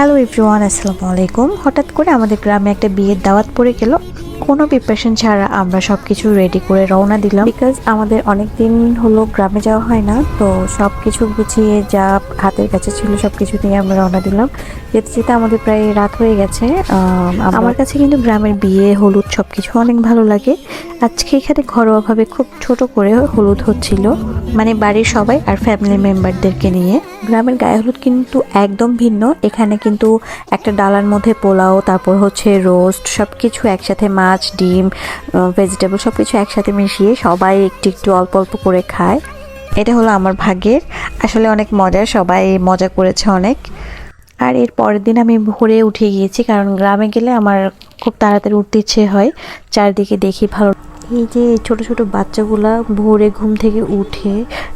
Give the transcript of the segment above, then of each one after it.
Hello everyone আসসালামু আলাইকুম। হঠাৎ করে আমাদের গ্রামে একটা বিয়ের দাওয়াত পড়ে গেল। কোনো প্রিপারেশন ছাড়া আমরা সব কিছু রেডি করে রওনা দিলাম। বিকজ আমাদের অনেক দিন হলো গ্রামে যাওয়া হয় না, তো সব কিছু গুছিয়ে যা হাতের কাছে ছিল সব কিছু নিয়ে আমরা রওনা দিলাম। যেতে যেতে আমাদের প্রায় রাত হয়ে গেছে আমার কাছে কিন্তু গ্রামের বিয়ে, হলুদ সব কিছু অনেক ভালো লাগে। আজকে এখানে ঘরোয়াভাবে খুব ছোট করে হলুদ হচ্ছিল মানে বাড়ির সবাই আর ফ্যামিলি মেম্বারদেরকে নিয়ে। গ্রামের গায়ে হলুদ কিন্তু একদম ভিন্ন। এখানে কিন্তু একটা ডালার মধ্যে পোলাও, তারপর হচ্ছে রোস্ট সব কিছু একসাথে মাছ, ডিম ভেজিটেবল সব কিছু একসাথে মিশিয়ে সবাই একটু একটু অল্প অল্প করে খায়। এটা হলো আমার ভাগ্যের। আসলে অনেক মজার, সবাই মজা করেছে অনেক। আর এর পরের দিন আমি ভোরে উঠে গিয়েছি, কারণ গ্রামে গেলে আমার খুব তাড়াতাড়ি উঠতে ইচ্ছে হয়। চারদিকে দেখি ভালো এই যে ছোট ছোট বাচ্চাগুলা ভোরে ঘুম থেকে উঠে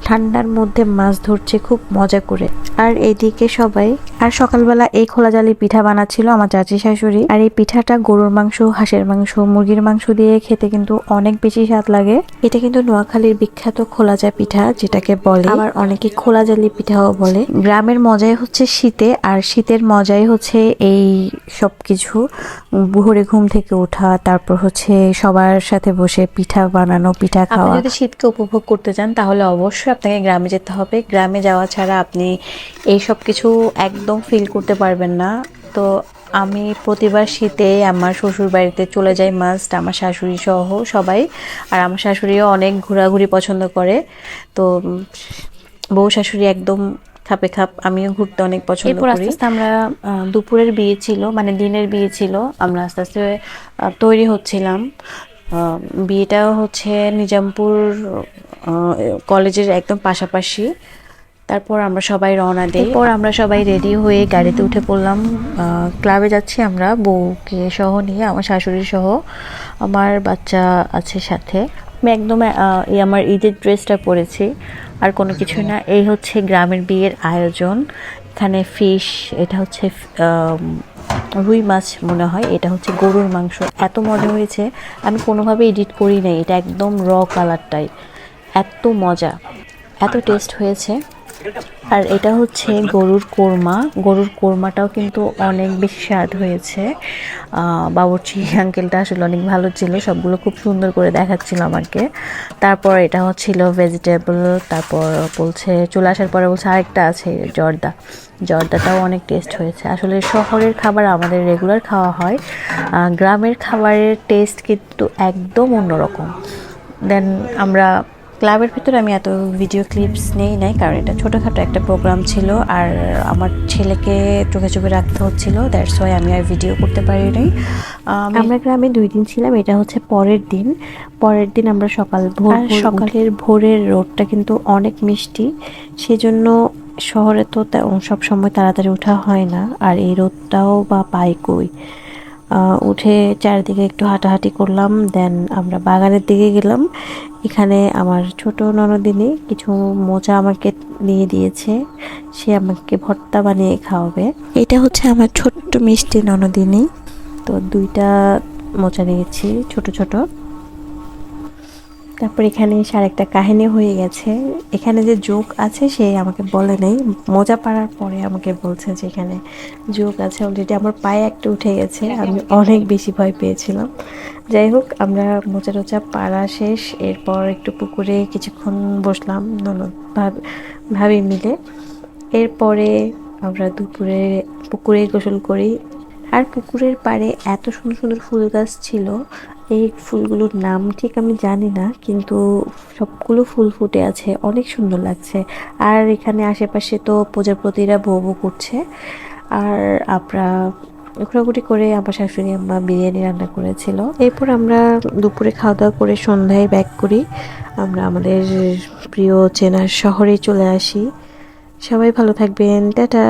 ঠান্ডার মধ্যে মাছ ধরছে, খুব মজা করে। আর এইদিকে সবাই। আর সকালবেলা এই খোলা জালি পিঠা বানাচ্ছিল আমার চাচি শাশুড়ি। আর এই পিঠাটা গরুর মাংস হাঁসের মাংস মুরগির মাংস দিয়ে খেতে কিন্তু অনেক বেশি স্বাদ লাগে। এটা কিন্তু নোয়াখালীর বিখ্যাত খোলা জা পিঠা যেটাকে বলে। আবার অনেকে খোলা জালি পিঠাও বলে। গ্রামের মজাই হচ্ছে শীতে আর শীতের মজাই হচ্ছে এই সব কিছু ভোরে ঘুম থেকে ওঠা তারপর হচ্ছে সবার সাথে বসে পিঠা বানানো পিঠা খাওয়া। যদি শীতকে উপভোগ করতে চান তাহলে অবশ্যই আপনাকে গ্রামে যেতে হবে। গ্রামে যাওয়া ছাড়া আপনি এই সব কিছু একদম ফিল করতে পারবেন না। তো আমি প্রতিবার শীতে আমার শ্বশুর বাড়িতে চলে যাই মাস্ট আমার শাশুড়ি সহ সবাই। আর আমার শাশুড়িও অনেক ঘোরাঘুরি পছন্দ করে। তো বউ শাশুড়ি একদম খাপে খাপ আমিও ঘুরতে অনেক পছন্দ করি। আস্তে আস্তে আমরা দুপুরের বিয়ে ছিল মানে দিনের বিয়ে ছিল আমরা আস্তে আস্তে তৈরি হচ্ছিলাম। আহ, বিয়েটাও হচ্ছে নিজামপুর কলেজের একদম পাশাপাশি। তারপর আমরা সবাই রওনা দিই। এরপর আমরা সবাই রেডি হয়ে গাড়িতে উঠে পড়লাম। ক্লাবে যাচ্ছি আমরা বউকে সহ নিয়ে আমার শাশুড়ি সহ। আমার বাচ্চা আছে সাথে। আমি একদম এই আমার ঈদের ড্রেসটা পরেছি আর কোনো কিছু না। এই হচ্ছে গ্রামের বিয়ের আয়োজন। এখানে ফিশ এটা হচ্ছে রুই মাছ মনে হয় এটা হচ্ছে গরুর মাংস। এত মজা হয়েছে। আমি কোনোভাবে এডিট করি নাই এটা একদম র কালারটাই এত মজা। এত টেস্ট হয়েছে। আর এটা হচ্ছে গরুর কোরমা। গরুর কোরমাটাও কিন্তু অনেক বেশি স্বাদ হয়েছে। বাবুর্চি আঙ্কেলটা আসলে অনেক ভালো ছিল, সবগুলো খুব সুন্দর করে দেখাচ্ছিল আমাকে। তারপর এটা হচ্ছিল ভেজিটেবল তারপর বলছে, চলে আসার পরে বলছে আরেকটা আছে, জর্দা। জর্দাটাও অনেক টেস্ট হয়েছে। আসলে শহরের খাবার আমাদের রেগুলার খাওয়া হয় গ্রামের খাবারের টেস্ট কিন্তু একদম অন্যরকম। দেন আমরা ক্লাবের ভিতরে আমি এত ভিডিও ক্লিপস নেই নাই কারণ এটা ছোটোখাটো একটা প্রোগ্রাম ছিল আর আমার ছেলেকে চোখে চোখে রাখতে হচ্ছিল দ্যাটস ওয়াই আমি আর ভিডিও করতে পারি নাই। আমরা গ্রামে দুই দিন ছিলাম এটা হচ্ছে পরের দিন। পরের দিন আমরা সকাল ভোর সকালের ভোরের রোদটা কিন্তু অনেক মিষ্টি সেজন্য শহরে তো সব সময় তাড়াতাড়ি ওঠা হয় না আর এই রোদটাও বা পাই কই? উঠে চারিদিকে একটু হাঁটাহাঁটি করলাম দেন আমরা বাগানের দিকে গেলাম। এখানে আমার ছোট ননদিনী কিছু মোচা আমাকে নিয়ে দিয়েছে সে আমাকে ভর্তা বানিয়ে খাওয়াবে। এটা হচ্ছে আমার ছোট্ট মিষ্টি ননদিনী। তো দুইটা মোচা নিয়েছি ছোট ছোট। তারপর এখানে এসে আরেকটা কাহিনী হয়ে গেছে। এখানে যে যোগ আছে সে আমাকে বলে নেই। মোজা পাড়ার পরে আমাকে বলছে যে এখানে যোগ আছে। অলরেডি আমার পায়ে একটা উঠে গেছে। আমি অনেক বেশি ভয় পেয়েছিলাম। যাই হোক আমরা মোচা টোচা পাড়া শেষ। এরপর একটু পুকুরে কিছুক্ষণ বসলাম। ননদ ভাব- ভাবি মিলে। এরপরে আমরা দুপুরে পুকুরে গোসল করি। আর পুকুরের পাড়ে এত সুন্দর সুন্দর ফুল গাছ ছিল। এই ফুলগুলোর নাম ঠিক আমি জানি না, কিন্তু সবগুলো ফুল ফুটে আছে, অনেক সুন্দর লাগছে। আর এখানে আশেপাশে তো প্রজাপতিরা বউ বউ করছে। আর আমরা ঘোরাঘুরি করে আমার শাশুড়ি আম্মা বিরিয়ানি রান্না করেছিল। এরপর আমরা দুপুরে খাওয়া দাওয়া করে সন্ধ্যায় ব্যাক করি। আমরা আমাদের প্রিয় চেনার শহরে চলে আসি। সবাই ভালো থাকবেন, টাটা।